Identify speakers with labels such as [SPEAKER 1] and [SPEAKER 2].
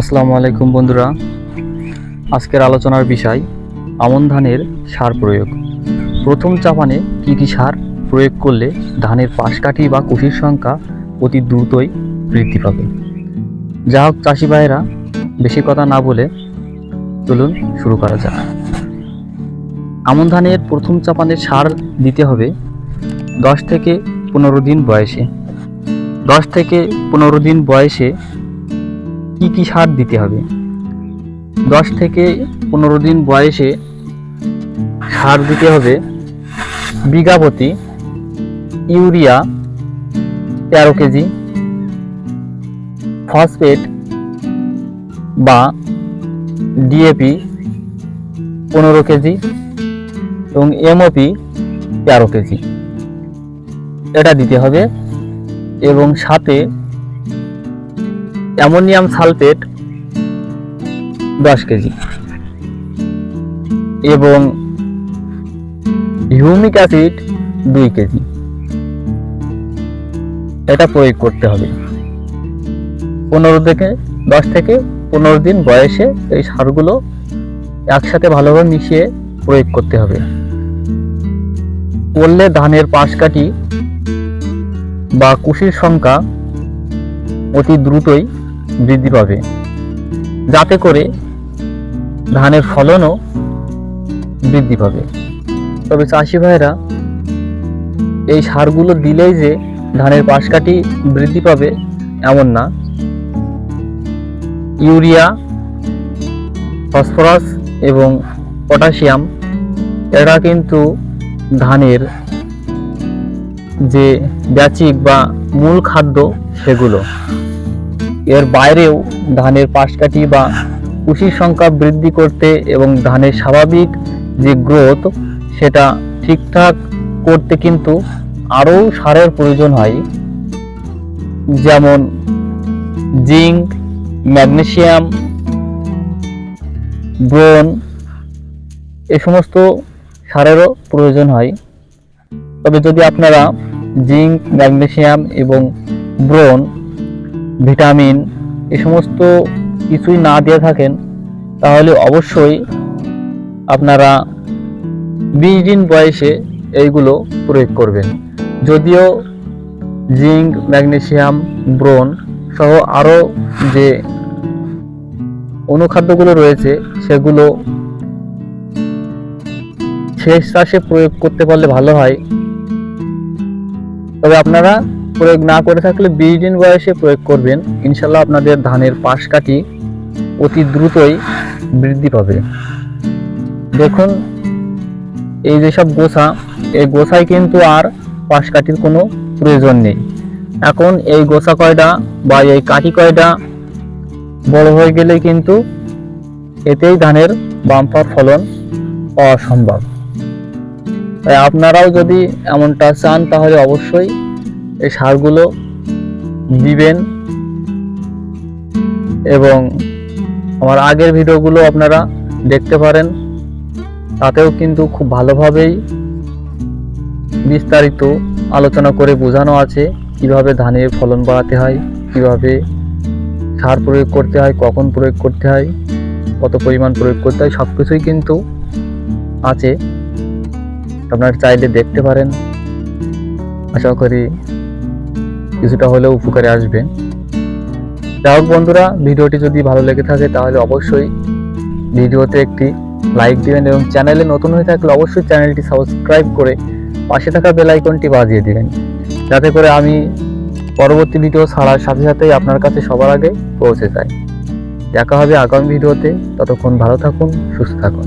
[SPEAKER 1] আসসালামু আলাইকুম বন্ধুরা। আজকের আলোচনার বিষয়, আমন ধানের সার প্রয়োগ। প্রথম চাপানে কী কী সার প্রয়োগ করলে ধানের পাশকাঠি বা কুশির সংখ্যা অতি দ্রুতই বৃদ্ধি পাবে? যা হোক, চাষি ভাইয়েরা, বেশি কথা না বলে চলুন শুরু করা যাক। আমন ধানের প্রথম চাপানে সার দিতে হবে দশ থেকে পনেরো দিন বয়সে। দশ থেকে পনেরো দিন বয়সে কি কি সার দিতে হবে? দশ থেকে পনেরো দিন বয়সে সার দিতে হবে বিঘা প্রতি ইউরিয়া তেরো কেজি, ফসফেট বা ডিএপি পনেরো কেজি এবং এমওপি তেরো কেজি। এটা দিতে হবে এবং সাথে অ্যামোনিয়াম সালফেট দশ কেজি। এবং হিউমিক অ্যাসিড দুই কেজি। এটা প্রয়োগ করতে হবে। পনেরো থেকে দশ থেকে পনেরো দিন বয়সে এই সারগুলো একসাথে ভালোভাবে মিশিয়ে প্রয়োগ করতে হবে। করলে ধানের পাশ কাটি বা কুশির সংখ্যা অতি দ্রুতই বৃদ্ধি পাবে। যাতে করে ধানের ফলনও বৃদ্ধি পাবে। তবে চাষি ভাইরা এই সারগুলো দিলেই যে ধানের পাশকাঠি বৃদ্ধি পাবে এমন না। ইউরিয়া, ফসফরাস এবং পটাশিয়াম, এরা কিন্তু ধানের যে ব্যাচিক বা মূল খাদ্য সেগুলো। এর বাইরেও ধানের পাশ পাশকাঠি বা কুশির সংখ্যা বৃদ্ধি করতে এবং ধানের স্বাভাবিক যে গ্রোথ, সেটা ঠিকঠাক করতে কিন্তু আরও সারের প্রয়োজন হয়। যেমন জিঙ্ক ম্যাগনেশিয়াম ব্রোন, এ সমস্ত সারেরও প্রয়োজন হয়। তবে যদি আপনারা জিঙ্ক ম্যাগনেশিয়াম এবং ব্রোন ভিটামিন এ সমস্ত কিছুই না দিয়ে থাকেন, তাহলে অবশ্যই আপনারা বিশ দিন বয়সে এইগুলো প্রয়োগ করবেন। যদিও জিঙ্ক, ম্যাগনেসিয়াম ব্রোন সহ আরও যে অনুখাদ্যগুলো রয়েছে, সেগুলো শেষ চাষে প্রয়োগ করতে পারলে ভালো হয়। তবে আপনারা প্রয়োগ না করে থাকলে বিশ দিন বয়সে প্রয়োগ করবেন। ইনশাল্লাহ আপনাদের ধানের পাশ কাটি অতি দ্রুতই বৃদ্ধি পাবে। দেখুন, এই যেসব গোছা, এই গোছায় কিন্তু আর পাশ কাঠির কোনো প্রয়োজন নেই। এখন এই গোছা কয়টা বা এই কাঠি কয়টা বড় হয়ে গেলে কিন্তু এতেই ধানের বাম্পার ফলন পাওয়া সম্ভব। তাই আপনারাও যদি এমনটা চান, তাহলে অবশ্যই এই সারগুলো দিবেন এবং আমার আগের ভিডিওগুলো আপনারা দেখতে পারেন। তাতেও কিন্তু খুব ভালোভাবেই বিস্তারিত আলোচনা করে বোঝানো আছে, কীভাবে ধানের ফলন বাড়াতে হয়, কীভাবে সার প্রয়োগ করতে হয়, কখন প্রয়োগ করতে হয়, কত পরিমাণ প্রয়োগ করতে হয় সব কিছুই কিন্তু আছে। আপনারা চাইলে দেখতে পারেন। আশা করি কিছুটা হলেও উপকারে আসবে। যাই হোক বন্ধুরা, ভিডিওটি যদি ভালো লেগে থাকে তাহলে অবশ্যই ভিডিওতে একটি লাইক দিবেন এবং চ্যানেলে নতুন হয়ে থাকলে অবশ্যই চ্যানেলটি সাবস্ক্রাইব করে পাশে থাকা বেল আইকনটি বাজিয়ে দিবেন। যাতে করে আমি পরবর্তী ভিডিও ছাড়ার সাথে সাথেই আপনার কাছে সবার আগে পৌঁছে যায়। দেখা হবে আগামী ভিডিওতে। ততক্ষণ ভালো থাকুন, সুস্থ থাকুন।